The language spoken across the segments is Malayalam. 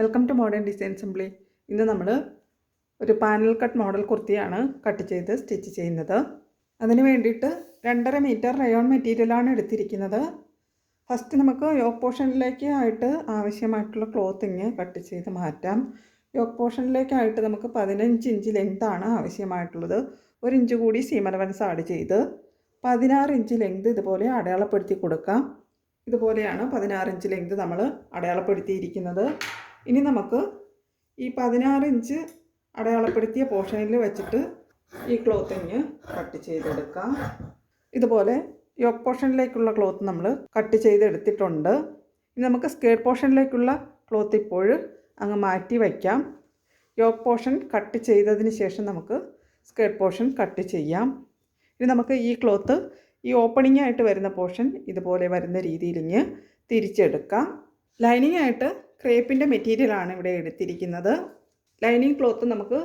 Welcome to modern design simply ഇന്ന് നമ്മൾ ഒരു പാനൽ കട്ട് മോഡൽ കുർത്തിയാണ് കട്ട് ചെയ്ത് സ്റ്റിച്ച് ചെയ്യുന്നത്. അതിന് വേണ്ടിയിട്ട് രണ്ടര മീറ്റർ റയോൺ മെറ്റീരിയലാണ് എടുത്തിരിക്കുന്നത്. ഫസ്റ്റ് നമുക്ക് യോക്ക് പോർഷനിലേക്ക് ആയിട്ട് ആവശ്യമായിട്ടുള്ള ക്ലോത്തിങ് കട്ട് ചെയ്ത് മാറ്റാം. യോക്ക് പോർഷനിലേക്കായിട്ട് നമുക്ക് പതിനഞ്ച് ഇഞ്ച് ലെങ്താണ് ആവശ്യമായിട്ടുള്ളത്. ഒരു ഇഞ്ച് കൂടി സീം അലവൻസ് ആഡ് ചെയ്ത് പതിനാറ് ഇഞ്ച് ലെങ്ത് ഇതുപോലെ അടയാളപ്പെടുത്തി കൊടുക്കാം. ഇതുപോലെയാണ് പതിനാറ് ഇഞ്ച് ലെങ്ത് നമ്മൾ അടയാളപ്പെടുത്തിയിരിക്കുന്നത്. ഇനി നമുക്ക് ഈ പതിനാറ് ഇഞ്ച് അടയാളപ്പെടുത്തിയ പോർഷനിൽ വെച്ചിട്ട് ഈ ക്ലോത്ത് ക്ലോത്തിങ് കട്ട് ചെയ്തെടുക്കാം. ഇതുപോലെ യോക്ക് പോർഷനിലേക്കുള്ള ക്ലോത്ത് നമ്മൾ കട്ട് ചെയ്തെടുത്തിട്ടുണ്ട്. ഇനി നമുക്ക് സ്കേർട്ട് പോർഷനിലേക്കുള്ള ക്ലോത്ത് ഇപ്പോഴും അങ്ങ് മാറ്റി വയ്ക്കാം. യോക്ക് പോർഷൻ കട്ട് ചെയ്തതിന് ശേഷം നമുക്ക് സ്കേർട്ട് പോർഷൻ കട്ട് ചെയ്യാം. ഇനി നമുക്ക് ഈ ക്ലോത്ത് ഈ ഓപ്പണിംഗ് ആയിട്ട് വരുന്ന പോർഷൻ ഇതുപോലെ വരുന്ന രീതിയിൽ ഇങ്ങ് തിരിച്ചെടുക്കാം. ലൈനിങ് ആയിട്ട് ക്രേപ്പിന്റെ മെറ്റീരിയലാണ് ഇവിടെ എടുത്തിരിക്കുന്നത്. ലൈനിങ് ക്ലോത്ത് നമുക്ക്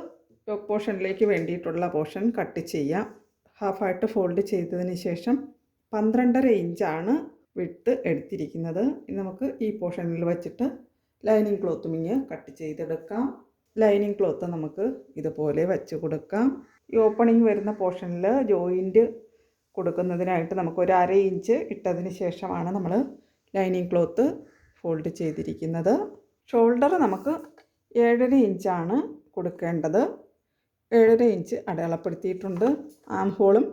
ടോപ്പ് പോർഷനിലേക്ക് വേണ്ടിയിട്ടുള്ള പോർഷൻ കട്ട് ചെയ്യാം. ഹാഫായിട്ട് ഫോൾഡ് ചെയ്തതിന് ശേഷം പന്ത്രണ്ടര ഇഞ്ചാണ് വിട്ട് എടുത്തിരിക്കുന്നത്. നമുക്ക് ഈ പോർഷനിൽ വെച്ചിട്ട് ലൈനിങ് ക്ലോത്തും ഇങ്ങ് കട്ട് ചെയ്തെടുക്കാം. ലൈനിങ് ക്ലോത്ത് നമുക്ക് ഇതുപോലെ വെച്ച് കൊടുക്കാം. ഈ ഓപ്പണിംഗ് വരുന്ന പോർഷനിൽ ജോയിന്റ് കൊടുക്കുന്നതിനായിട്ട് നമുക്ക് ഒരു അര ഇഞ്ച് ഇട്ടതിന് ശേഷമാണ് നമ്മൾ ലൈനിങ് ക്ലോത്ത് ഫോൾഡ് ചെയ്തിരിക്കുന്നത്. ഷോൾഡർ നമുക്ക് ഏഴര ഇഞ്ചാണ് കൊടുക്കേണ്ടത്. ഏഴര ഇഞ്ച് അടയാളപ്പെടുത്തിയിട്ടുണ്ട്. ആം ഹോളും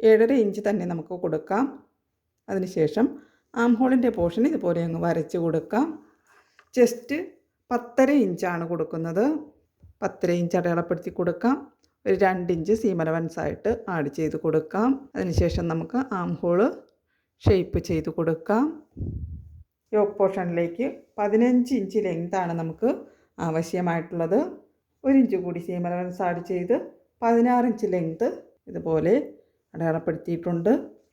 ഏഴര ഇഞ്ച് തന്നെ നമുക്ക് കൊടുക്കാം. അതിനുശേഷം ആം ഹോളിന്റെ പോർഷൻ ഇതുപോലെ അങ്ങ് വരച്ച് കൊടുക്കാം. ചെസ്റ്റ് പത്തര ഇഞ്ചാണ് കൊടുക്കുന്നത്. പത്തര ഇഞ്ച് അടയാളപ്പെടുത്തി കൊടുക്കാം. ഒരു രണ്ട് ഇഞ്ച് സീം ആയിട്ട് ആഡ് ചെയ്ത് കൊടുക്കാം. അതിനുശേഷം നമുക്ക് ആം ഹോൾ ഷേപ്പ് ചെയ്ത് കൊടുക്കാം. യോക്ക് പോർഷനിലേക്ക് പതിനഞ്ച് ഇഞ്ച് ലെങ്താണ് നമുക്ക് ആവശ്യമായിട്ടുള്ളത്. ഒരു ഇഞ്ച് കൂടി സീം അലവൻസ് ആഡ് ചെയ്ത് പതിനാറ് ഇഞ്ച് ലെങ്ത് ഇതുപോലെ അടയാളപ്പെടുത്തിയിട്ടുണ്ട്.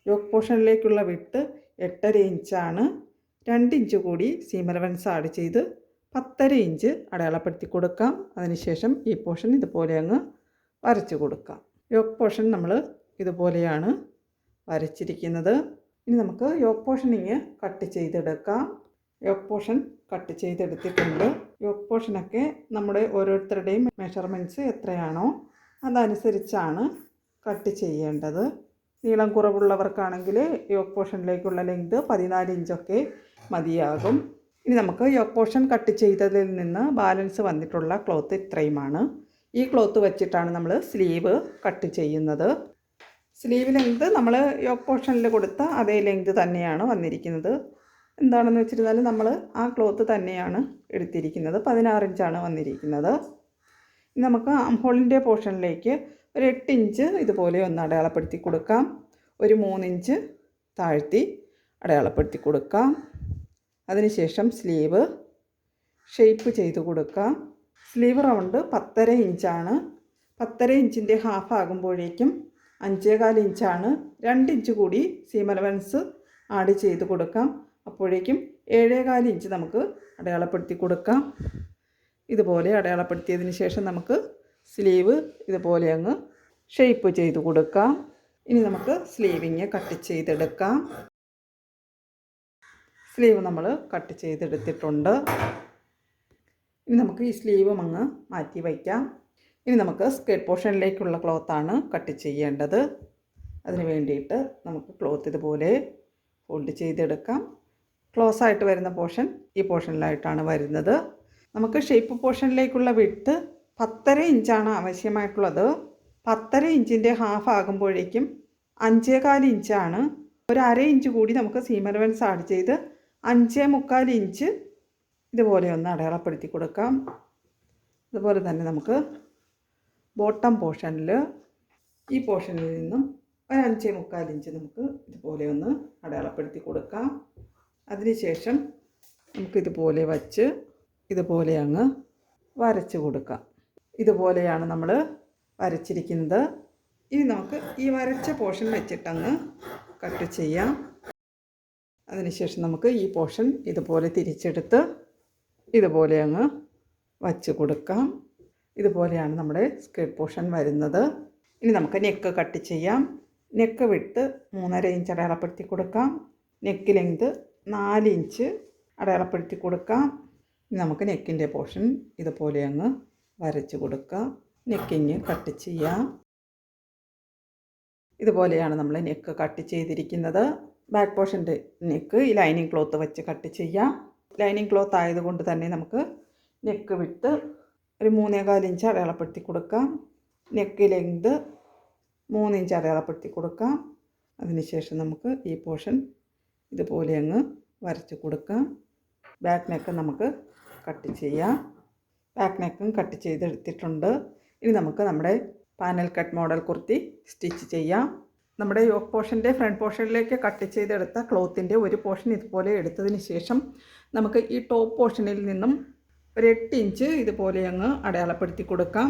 യോക്ക് പോർഷനിലേക്കുള്ള വിട്ട് എട്ടര ഇഞ്ചാണ്. രണ്ട് ഇഞ്ച് കൂടി സീം അലവൻസ് ആഡ് ചെയ്ത് പത്തര ഇഞ്ച് അടയാളപ്പെടുത്തി കൊടുക്കാം. അതിനുശേഷം ഈ പോർഷൻ ഇതുപോലെ അങ്ങ് വരച്ച് കൊടുക്കാം. യോക്ക് പോർഷൻ നമ്മൾ ഇതുപോലെയാണ് വരച്ചിരിക്കുന്നത്. ഇനി നമുക്ക് യോക്ക് പോർഷനിങ് കട്ട് ചെയ്തെടുക്കാം. യോക്ക് പോർഷൻ കട്ട് ചെയ്തെടുത്തിട്ടുണ്ട്. യോക്ക് പോർഷനൊക്കെ നമ്മുടെ ഓരോരുത്തരുടെയും മെഷർമെന്റ്സ് എത്രയാണോ അതനുസരിച്ചാണ് കട്ട് ചെയ്യേണ്ടത്. നീളം കുറവുള്ളവർക്കാണെങ്കിൽ യോക്ക് പോർഷനിലേക്കുള്ള ലെങ്ത് പതിനാല് ഇഞ്ചൊക്കെ മതിയാകും. ഇനി നമുക്ക് യോക്ക് പോർഷൻ കട്ട് ചെയ്തതിൽ നിന്ന് ബാലൻസ് വന്നിട്ടുള്ള ക്ലോത്ത് ഇത്രയുമാണ്. ഈ ക്ലോത്ത് വെച്ചിട്ടാണ് നമ്മൾ സ്ലീവ് കട്ട് ചെയ്യുന്നത്. സ്ലീവ് ലെങ്ത് നമ്മൾ യോക്ക് പോർഷനിൽ കൊടുത്ത അതേ ലെങ്ത് തന്നെയാണ് വന്നിരിക്കുന്നത്. എന്താണെന്ന് വെച്ചിരുന്നാൽ നമ്മൾ ആ ക്ലോത്ത് തന്നെയാണ് എടുത്തിരിക്കുന്നത്. പതിനാറ് ഇഞ്ചാണ് വന്നിരിക്കുന്നത്. നമുക്ക് അംഹോളിന്റെ പോർഷനിലേക്ക് ഒരു എട്ട് ഇഞ്ച് ഇതുപോലെ ഒന്ന് അടയാളപ്പെടുത്തി കൊടുക്കാം. ഒരു മൂന്നിഞ്ച് താഴ്ത്തി അടയാളപ്പെടുത്തി കൊടുക്കാം. അതിനുശേഷം സ്ലീവ് ഷേപ്പ് ചെയ്ത് കൊടുക്കാം. സ്ലീവ് റൗണ്ട് പത്തര ഇഞ്ചാണ്. പത്തര ഇഞ്ചിന്റെ ഹാഫ് ആകുമ്പോഴേക്കും അഞ്ചേകാൽ ഇഞ്ചാണ് രണ്ട് ഇഞ്ച് കൂടി സീം അലവൻസ് ആഡ് ചെയ്ത് കൊടുക്കാം. അപ്പോഴേക്കും ഏഴേകാൽ ഇഞ്ച് നമുക്ക് അടയാളപ്പെടുത്തി കൊടുക്കാം. ഇതുപോലെ അടയാളപ്പെടുത്തിയതിന് ശേഷം നമുക്ക് സ്ലീവ് ഇതുപോലെ അങ്ങ് ഷേപ്പ് ചെയ്ത് കൊടുക്കാം. ഇനി നമുക്ക് സ്ലീവിങ് കട്ട് ചെയ്തെടുക്കാം. സ്ലീവ് നമ്മൾ കട്ട് ചെയ്തെടുത്തിട്ടുണ്ട്. ഇനി നമുക്ക് ഈ സ്ലീവും അങ്ങ് മാറ്റി വയ്ക്കാം. ഇനി നമുക്ക് സ്കേർട്ട് പോർഷനിലേക്കുള്ള ക്ലോത്താണ് കട്ട് ചെയ്യേണ്ടത്. അതിന് വേണ്ടിയിട്ട് നമുക്ക് ക്ലോത്ത് ഇതുപോലെ ഫോൾഡ് ചെയ്തെടുക്കാം. ക്ലോസ് ആയിട്ട് വരുന്ന പോർഷൻ ഈ പോർഷനിലായിട്ടാണ് വരുന്നത്. നമുക്ക് ഷേപ്പ് പോർഷനിലേക്കുള്ള വിട്ട് പത്തര ഇഞ്ചാണ് ആവശ്യമായിട്ടുള്ളത്. പത്തര ഇഞ്ചിന്റെ ഹാഫ് ആകുമ്പോഴേക്കും അഞ്ചേകാൽ ഇഞ്ചാണ്. ഒരു അര ഇഞ്ച് കൂടി നമുക്ക് സീം അലവൻസ് ആഡ് ചെയ്ത് അഞ്ചേ മുക്കാൽ ഇഞ്ച് ഇതുപോലെ ഒന്ന് അടയാളപ്പെടുത്തി കൊടുക്കാം. അതുപോലെ തന്നെ നമുക്ക് ബോട്ടം പോർഷനിൽ ഈ പോർഷനിൽ നിന്നും ഒരു അഞ്ചേ മുക്കാൽ ഇഞ്ച് നമുക്ക് ഇതുപോലെ ഒന്ന് അടയാളപ്പെടുത്തി കൊടുക്കാം. അതിനുശേഷം നമുക്കിതുപോലെ വച്ച് ഇതുപോലെ അങ്ങ് വരച്ച് കൊടുക്കാം. ഇതുപോലെയാണ് നമ്മൾ വരച്ചിരിക്കുന്നത്. ഇനി നമുക്ക് ഈ വരച്ച പോർഷൻ വെച്ചിട്ടങ്ങ് കട്ട് ചെയ്യാം. അതിനുശേഷം നമുക്ക് ഈ പോർഷൻ ഇതുപോലെ തിരിച്ചെടുത്ത് ഇതുപോലെ അങ്ങ് വച്ച് കൊടുക്കാം. ഇതുപോലെയാണ് നമ്മുടെ സ്കേർട്ട് പോർഷൻ വരുന്നത്. ഇനി നമുക്ക് നെക്ക് കട്ട് ചെയ്യാം. നെക്ക് വിട്ട് മൂന്നര ഇഞ്ച് അടയാളപ്പെടുത്തി കൊടുക്കാം. നെക്ക് ലെങ്ത് നാല് ഇഞ്ച് അടയാളപ്പെടുത്തി കൊടുക്കാം. നമുക്ക് നെക്കിന്റെ പോർഷൻ ഇതുപോലെ അങ്ങ് വരച്ച് കൊടുക്കാം. നെക്കിങ് കട്ട് ചെയ്യാം. ഇതുപോലെയാണ് നമ്മൾ നെക്ക് കട്ട് ചെയ്തിരിക്കുന്നത്. ബാക്ക് പോർഷന്റെ നെക്ക് ഈ ലൈനിങ് ക്ലോത്ത് വെച്ച് കട്ട് ചെയ്യാം. ലൈനിങ് ക്ലോത്ത് ആയതുകൊണ്ട് തന്നെ നമുക്ക് നെക്ക് വിട്ട് ഒരു മൂന്നേകാൽ ഇഞ്ച് അടയാളപ്പെടുത്തി കൊടുക്കാം നെക്ക് ലെങ്ത് മൂന്ന് ഇഞ്ച് അടയാളപ്പെടുത്തി കൊടുക്കാം അതിനുശേഷം നമുക്ക് ഈ പോർഷൻ ഇതുപോലെ അങ്ങ് വരച്ച് കൊടുക്കാം ബാക്ക് നെക്ക് നമുക്ക് കട്ട് ചെയ്യാം. ബാക്ക് നെക്കും കട്ട് ചെയ്തെടുത്തിട്ടുണ്ട്. ഇനി നമുക്ക് നമ്മുടെ panel cut model kurti stitch ചെയ്യാം. നമ്മുടെ യോക്ക് പോർഷന്റെ ഫ്രണ്ട് പോർഷനിലേക്ക് കട്ട് ചെയ്തെടുത്ത ക്ലോത്തിന്റെ ഒരു പോർഷൻ ഇതുപോലെ എടുത്തതിന് ശേഷം നമുക്ക് ഈ ടോപ്പ് പോർഷനിൽ നിന്നും ഒരു എട്ട് ഇഞ്ച് ഇതുപോലെ അങ്ങ് അടയാളപ്പെടുത്തി കൊടുക്കാം.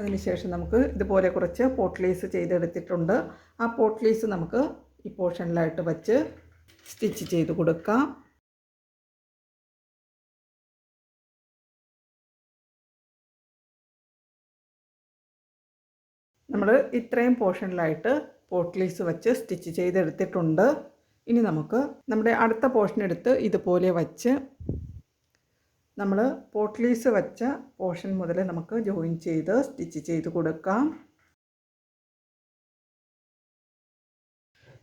അതിനുശേഷം നമുക്ക് ഇതുപോലെ കുറച്ച് പോട്ട്ലീസ് ചെയ്തെടുത്തിട്ടുണ്ട്. ആ പോട്ട്ലീസ് നമുക്ക് ഈ പോർഷനിലായിട്ട് വച്ച് സ്റ്റിച്ച് ചെയ്ത് കൊടുക്കാം. നമ്മൾ ഇത്രയും പോർഷനിലായിട്ട് പോട്ട്ലീസ് വച്ച് സ്റ്റിച്ച് ചെയ്തെടുത്തിട്ടുണ്ട്. ഇനി നമുക്ക് നമ്മുടെ അടുത്ത പോർഷൻ എടുത്ത് ഇതുപോലെ വച്ച് നമ്മൾ പോട്ട്ലീസ് വച്ച പോർഷൻ മുതൽ നമുക്ക് ജോയിൻ ചെയ്ത് സ്റ്റിച്ച് ചെയ്ത് കൊടുക്കാം.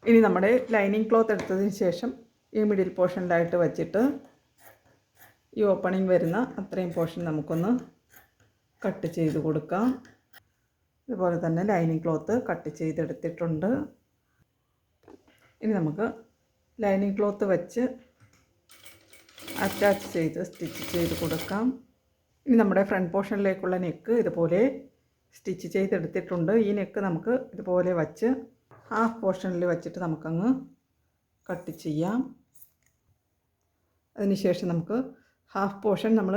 ഇനി നമ്മുടെ ലൈനിങ് ക്ലോത്ത് എടുത്തതിന് ശേഷം ഈ മിഡിൽ പോർഷനിലായിട്ട് വച്ചിട്ട് ഈ ഓപ്പണിംഗ് വരുന്ന അത്രയും പോർഷൻ നമുക്കൊന്ന് കട്ട് ചെയ്ത് കൊടുക്കാം. ഇതുപോലെ തന്നെ ലൈനിങ് ക്ലോത്ത് കട്ട് ചെയ്തെടുത്തിട്ടുണ്ട്. ഇനി നമുക്ക് ലൈനിങ് ക്ലോത്ത് വെച്ച് അറ്റാച്ച് ചെയ്ത് സ്റ്റിച്ച് ചെയ്ത് കൊടുക്കാം. ഇനി നമ്മുടെ ഫ്രണ്ട് പോർഷനിലേക്കുള്ള നെക്ക് ഇതുപോലെ സ്റ്റിച്ച് ചെയ്തെടുത്തിട്ടുണ്ട്. ഈ നെക്ക് നമുക്ക് ഇതുപോലെ വച്ച് ഹാഫ് പോർഷനിൽ വച്ചിട്ട് നമുക്കങ്ങ് കട്ട് ചെയ്യാം. അതിനുശേഷം നമുക്ക് ഹാഫ് പോർഷൻ നമ്മൾ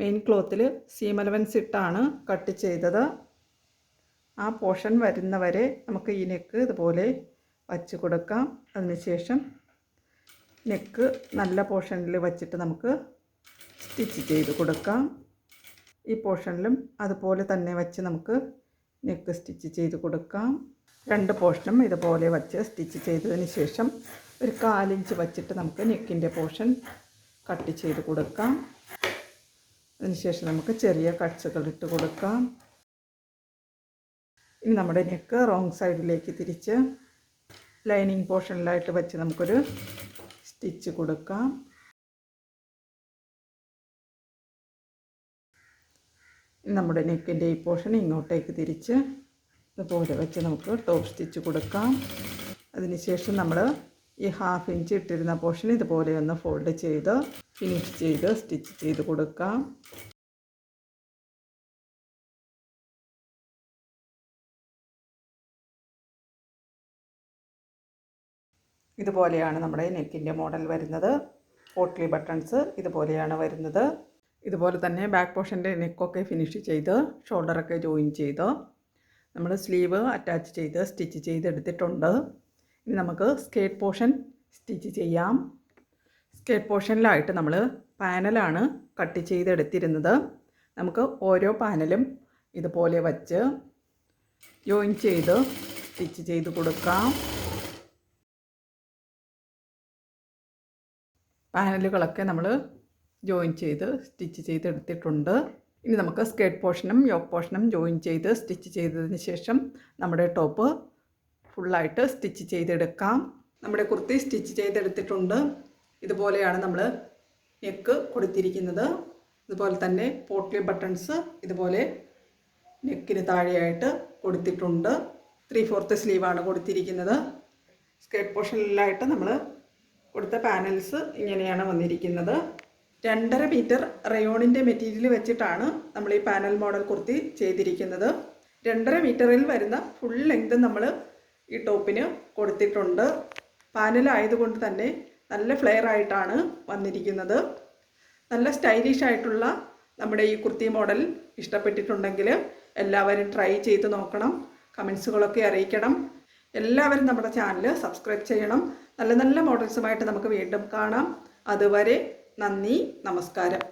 മെയിൻ ക്ലോത്തിൽ സീം അലവൻസ് ഇട്ടാണ് കട്ട് ചെയ്തത്. ആ പോർഷൻ വരുന്നവരെ നമുക്ക് ഈ നെക്ക് ഇതുപോലെ വച്ച് കൊടുക്കാം. അതിനുശേഷം നെക്ക് നല്ല പോർഷനിൽ വച്ചിട്ട് നമുക്ക് സ്റ്റിച്ച് ചെയ്ത് കൊടുക്കാം. ഈ പോർഷനിലും അതുപോലെ തന്നെ വച്ച് നമുക്ക് നെക്ക് സ്റ്റിച്ച് ചെയ്ത് കൊടുക്കാം. രണ്ട് പോർഷനും ഇതുപോലെ വച്ച് സ്റ്റിച്ച് ചെയ്തതിന് ശേഷം ഒരു കാലിഞ്ച് വച്ചിട്ട് നമുക്ക് നെക്കിന്റെ പോർഷൻ കട്ട് ചെയ്ത് കൊടുക്കാം. അതിനുശേഷം നമുക്ക് ചെറിയ കട്ട്സുകൾ ഇട്ട് കൊടുക്കാം. ഇനി നമ്മുടെ നെക്ക് റോങ് സൈഡിലേക്ക് തിരിച്ച് ലൈനിങ് പോർഷനിലായിട്ട് വെച്ച് നമുക്കൊരു സ്റ്റിച്ച് കൊടുക്കാം. നമ്മുടെ നെക്കിന്റെ ഈ പോർഷൻ ഇങ്ങോട്ടേക്ക് തിരിച്ച് ഇതുപോലെ വെച്ച് നമുക്ക് ടോപ്പ് സ്റ്റിച്ച് കൊടുക്കാം. അതിനുശേഷം നമ്മൾ ഈ ഹാഫ് ഇഞ്ച് ഇട്ടിരുന്ന പോർഷൻ ഇതുപോലെ ഒന്ന് ഫോൾഡ് ചെയ്ത് ഫിനിഷ് ചെയ്ത് സ്റ്റിച്ച് ചെയ്ത് കൊടുക്കാം. ഇതുപോലെയാണ് നമ്മുടെ നെക്കിന്റെ മോഡൽ വരുന്നത്. പോട്ട്ലി ബട്ടൺസ് ഇതുപോലെയാണ് വരുന്നത്. ഇതുപോലെ തന്നെ ബാക്ക് പോർഷന്റെ നെക്കൊക്കെ ഫിനിഷ് ചെയ്ത് ഷോൾഡറൊക്കെ ജോയിൻ ചെയ്ത് നമ്മൾ സ്ലീവ് അറ്റാച്ച് ചെയ്ത് സ്റ്റിച്ച് ചെയ്തെടുത്തിട്ടുണ്ട്. ഇനി നമുക്ക് സ്കേറ്റ് പോർഷൻ സ്റ്റിച്ച് ചെയ്യാം. സ്കേറ്റ് പോർഷനിലായിട്ട് നമ്മൾ പാനലാണ് കട്ട് ചെയ്തെടുത്തിരുന്നത്. നമുക്ക് ഓരോ പാനലും ഇതുപോലെ വച്ച് ജോയിൻ ചെയ്ത് സ്റ്റിച്ച് ചെയ്ത് കൊടുക്കാം. പാനലുകളൊക്കെ നമ്മൾ ജോയിൻ ചെയ്ത് സ്റ്റിച്ച് ചെയ്തെടുത്തിട്ടുണ്ട്. ഇനി നമുക്ക് സ്കേർട്ട് പോർഷനും യോക്ക് പോർഷനും ജോയിൻ ചെയ്ത് സ്റ്റിച്ച് ചെയ്തതിന് ശേഷം നമ്മുടെ ടോപ്പ് ഫുള്ളായിട്ട് സ്റ്റിച്ച് ചെയ്തെടുക്കാം. നമ്മുടെ കുർത്തി സ്റ്റിച്ച് ചെയ്തെടുത്തിട്ടുണ്ട്. ഇതുപോലെയാണ് നമ്മൾ നെക്ക് കൊടുത്തിരിക്കുന്നത്. ഇതുപോലെ തന്നെ പോട്ട്ലി ബട്ടൺസ് ഇതുപോലെ നെക്കിന് താഴെയായിട്ട് കൊടുത്തിട്ടുണ്ട്. ത്രീ ഫോർത്ത് സ്ലീവാണ് കൊടുത്തിരിക്കുന്നത്. സ്കേർട്ട് പോർഷനിലായിട്ട് നമ്മൾ കൊടുത്ത പാനൽസ് ഇങ്ങനെയാണ് വന്നിരിക്കുന്നത്. രണ്ടര മീറ്റർ റയോണിന്റെ മെറ്റീരിയൽ വെച്ചിട്ടാണ് നമ്മൾ ഈ പാനൽ മോഡൽ കുർത്തി ചെയ്തിരിക്കുന്നത്. രണ്ടര മീറ്ററിൽ വരുന്ന ഫുൾ ലെങ്ത് നമ്മൾ ഈ ടോപ്പിന് കൊടുത്തിട്ടുണ്ട്. പാനൽ ആയതുകൊണ്ട് തന്നെ നല്ല ഫ്ലെയർ ആയിട്ടാണ് വന്നിരിക്കുന്നത്. നല്ല സ്റ്റൈലിഷ് ആയിട്ടുള്ള നമ്മുടെ ഈ കുർത്തി മോഡൽ ഇഷ്ടപ്പെട്ടിട്ടുണ്ടെങ്കിൽ എല്ലാവരും ട്രൈ ചെയ്ത് നോക്കണം. കമൻസുകളൊക്കെ അറിയിക്കണം. എല്ലാവരും നമ്മുടെ ചാനൽ സബ്സ്ക്രൈബ് ചെയ്യണം. നല്ല നല്ല മോഡൽസുമായിട്ട് നമുക്ക് വീണ്ടും കാണാം. അതുവരെ നന്ദി നമസ്കാരം.